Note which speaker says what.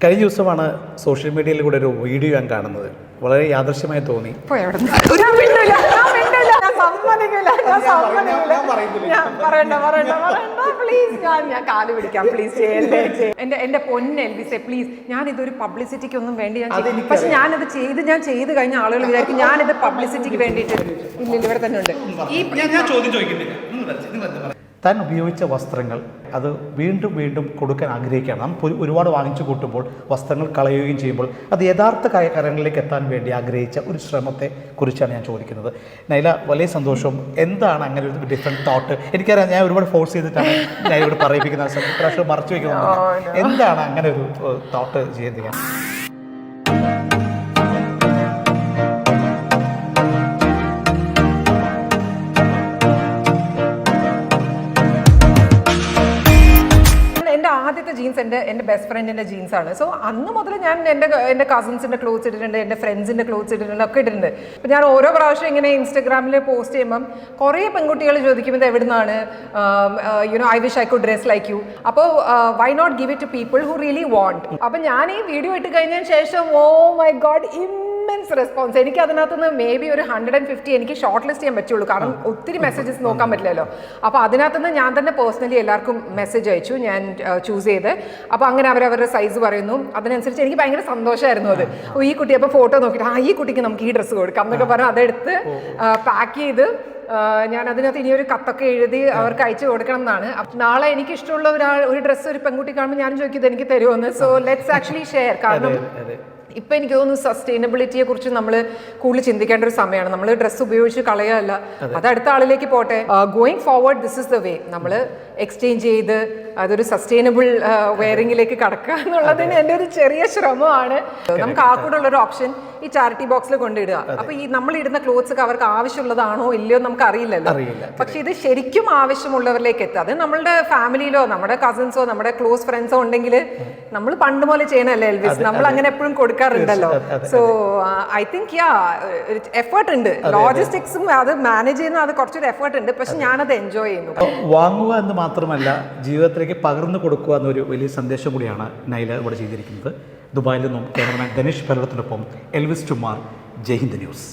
Speaker 1: കഴിഞ്ഞ ദിവസമാണ് സോഷ്യൽ മീഡിയയിൽ കൂടെ ഒരു വീഡിയോ ഞാൻ കാണുന്നത്. വളരെ യാദൃശ്യമായി തോന്നി.
Speaker 2: പോയി അവിടുന്ന്. ഞാൻ മിണ്ടൂല, ഞാൻ മിണ്ടൂല, ഞാൻ സമ്മതിക്കില്ല, ഞാൻ സമ്മതിക്കില്ല. ഞാൻ പറയണ്ട, പറയണ്ട, പറയണ്ട, please. ഞാൻ ഞാൻ കാൽ പിടിക്കാം. പ്ലീസ് ചെയ്യല്ലേ ചെയ്യ- എന്റെ എന്റെ പൊന്ന് എൽവിസെ പ്ലീസ് ഞാൻ ഇതൊരു പബ്ലിസിറ്റിക്ക് ഒന്നും വേണ്ടി ഞാൻ പക്ഷെ ഞാനത് ചെയ്ത് ഞാൻ ചെയ്ത് കഴിഞ്ഞ ആളുകൾ വിചാരിക്കും ഞാനിത് പബ്ലിസിറ്റിക്ക് വേണ്ടിയിട്ട് ഇല്ല ഇവിടെ തന്നെ ഉണ്ട്. ഈ
Speaker 1: ഞാൻ ഞാൻ ചോദ്യം ചോദിക്കുന്നില്ല. താൻ ഉപയോഗിച്ച വസ്ത്രങ്ങൾ അത് വീണ്ടും വീണ്ടും കൊടുക്കാൻ ആഗ്രഹിക്കുകയാണ്. നാം ഒരു- ഒരുപാട് വാങ്ങിച്ചു കൂട്ടുമ്പോൾ വസ്ത്രങ്ങൾ കളയുകയും ചെയ്യുമ്പോൾ അത് യഥാർത്ഥ കാര്യങ്ങളിലേക്ക് എത്താൻ വേണ്ടി ആഗ്രഹിച്ച ഒരു ശ്രമത്തെ കുറിച്ചാണ് ഞാൻ ചോദിക്കുന്നത്. നൈല വലിയ സന്തോഷവും എന്താണ് അങ്ങനെ ഒരു ഡിഫറെന്റ് തോട്ട് എനിക്കറിയാം ഞാൻ ഒരുപാട് ഫോഴ്സ് ചെയ്തിട്ടാണ് ഞാൻ ഇവിടെ പറയിപ്പിക്കുന്ന മറച്ചു വയ്ക്കുന്നത് എന്താണ് അങ്ങനെ ഒരു തോട്ട് ചെയ്യുന്നത്
Speaker 2: ആദ്യത്തെ ജീൻസ് എന്റെ എന്റെ ബെസ്റ്റ് ഫ്രണ്ടിന്റെ ജീൻസ് ആണ്. സോ അന്ന് മുതൽ ഞാൻ എന്റെ എന്റെ കസിൻസിന്റെ ക്ലോത്ത്സ് ഇട്ടിട്ടുണ്ട് എന്റെ ഫ്രണ്ട്സിന്റെ ക്ലോത്ത്സ് ഇട്ടിട്ടുണ്ട് ഒക്കെ ഇട്ടിട്ടുണ്ട്. അപ്പോൾ ഞാൻ ഓരോ പ്രാവശ്യം ഇങ്ങനെ ഇൻസ്റ്റഗ്രാമിൽ പോസ്റ്റ് ചെയ്യുമ്പം കുറേ പെൺകുട്ടികൾ ചോദിക്കും ഇത് എവിടുന്നാണ് you know I wish I could dress like you അപ്പോൾ why not give it to people who really want അപ്പോൾ ഞാൻ ഈ വീഡിയോ ഇട്ട് കഴിഞ്ഞതിന് ശേഷം oh my God immense response എനിക്ക് അതിനകത്തുനിന്ന് മേ ബി ഒരു ഹൺഡ്രഡ് ആൻഡ് ഫിഫ്റ്റി എനിക്ക് ഷോർട്ട് ലിസ്റ്റ് ചെയ്യാൻ പറ്റുള്ളൂ. കാരണം ഒത്തിരി മെസ്സേജസ് നോക്കാൻ പറ്റില്ലല്ലോ. അപ്പോൾ അതിനകത്തുനിന്ന് ഞാൻ തന്നെ പേഴ്സണലി എല്ലാവർക്കും മെസ്സേജ് അയച്ചു. ഞാൻ ചൂസ് ചെയ്ത്. അപ്പോൾ അങ്ങനെ അവർ അവരുടെ സൈസ് പറയുന്നു. അതിനനുസരിച്ച് എനിക്ക് ഭയങ്കര സന്തോഷമായിരുന്നു അത്. ഈ കുട്ടി അപ്പോൾ ഫോട്ടോ നോക്കിയിട്ട് ആ ഈ കുട്ടിക്ക് നമുക്ക് ഈ ഡ്രസ്സ് കൊടുക്കാം എന്നൊക്കെ പറഞ്ഞ് അതെടുത്ത് പാക്ക് ചെയ്ത് ഞാൻ അതിനകത്ത് ഇനിയൊരു ഒരു കത്തൊക്കെ എഴുതി അവർക്ക് അയച്ചു കൊടുക്കണം എന്നാണ്. നാളെ എനിക്ക് ഇഷ്ടമുള്ള ഒരാൾ ഒരു ഡ്രസ്സ് ഒരു പെൺകുട്ടി കാണുമ്പോൾ ഞാൻ ചോദിക്കുന്നത് എനിക്ക് തരുമെന്ന് സോ ലെറ്റ്സ് ആക്ച്വലി ഷെയർ കാരണം ഇപ്പൊ എനിക്ക് തോന്നുന്നു സസ്റ്റൈനബിലിറ്റിയെ കുറിച്ച് നമ്മൾ കൂടുതൽ ചിന്തിക്കേണ്ട ഒരു സമയമാണ്. നമ്മൾ ഡ്രസ്സ് ഉപയോഗിച്ച് കളയല്ല അത്. അടുത്ത ആളിലേക്ക് പോട്ടെ. Going forward this is the way നമ്മൾ എക്സ്ചേഞ്ച് ചെയ്ത് അതൊരു സസ്റ്റൈനബിൾ വെയറിംഗിലേക്ക് കടക്കുക എന്നുള്ളതിന് എന്റെ ഒരു ചെറിയ ശ്രമമാണ്. നമുക്ക് ആ കൂടെ ഉള്ളൊരു ഓപ്ഷൻ ഈ ചാരിറ്റി ബോക്സിൽ കൊണ്ടിടുക. അപ്പൊ ഈ നമ്മൾ ഇടുന്ന ക്ലോത്ത്സ് ഒക്കെ അവർക്ക് ആവശ്യമുള്ളതാണോ ഇല്ലയോ നമുക്ക് അറിയില്ലല്ലോ.
Speaker 1: അറിയില്ല.
Speaker 2: പക്ഷെ ഇത് ശരിക്കും ആവശ്യമുള്ളവരിലേക്ക് എത്തുക. അത് നമ്മളുടെ ഫാമിലിയിലോ നമ്മുടെ കസിൻസോ നമ്മുടെ ക്ലോസ് ഫ്രണ്ട്സോ ഉണ്ടെങ്കിൽ നമ്മൾ പണ്ട് പോലെ ചെയ്യണല്ലേ എൽവിസ്? നമ്മൾ അങ്ങനെ എപ്പോഴും കൊടുക്കാറുണ്ടല്ലോ. So I think yeah effort ഉണ്ട്. ലോജിസ്റ്റിക്സും അത്. മാനേജ് ചെയ്യുന്ന അത് കുറച്ചൊരു എഫേർട്ട് ഉണ്ട്. പക്ഷെ ഞാനത് എൻജോയ് ചെയ്യുന്നു.
Speaker 1: വാങ്ങുക എന്ന് മാത്രമല്ല ജീവിതത്തിലേക്ക് പകർന്നു കൊടുക്കുക എന്നൊരു വലിയ സന്ദേശം കൂടിയാണ് നൈല ഇവിടെ ചെയ്തിരിക്കുന്നത്. ദുബായിൽ നിന്നും ക്യാമറമാൻ ധനേഷ് പല്ലടത്തിനൊപ്പം എൽവിസ് ടുമാർ. ജയ്ഹിന്ദ് ന്യൂസ്.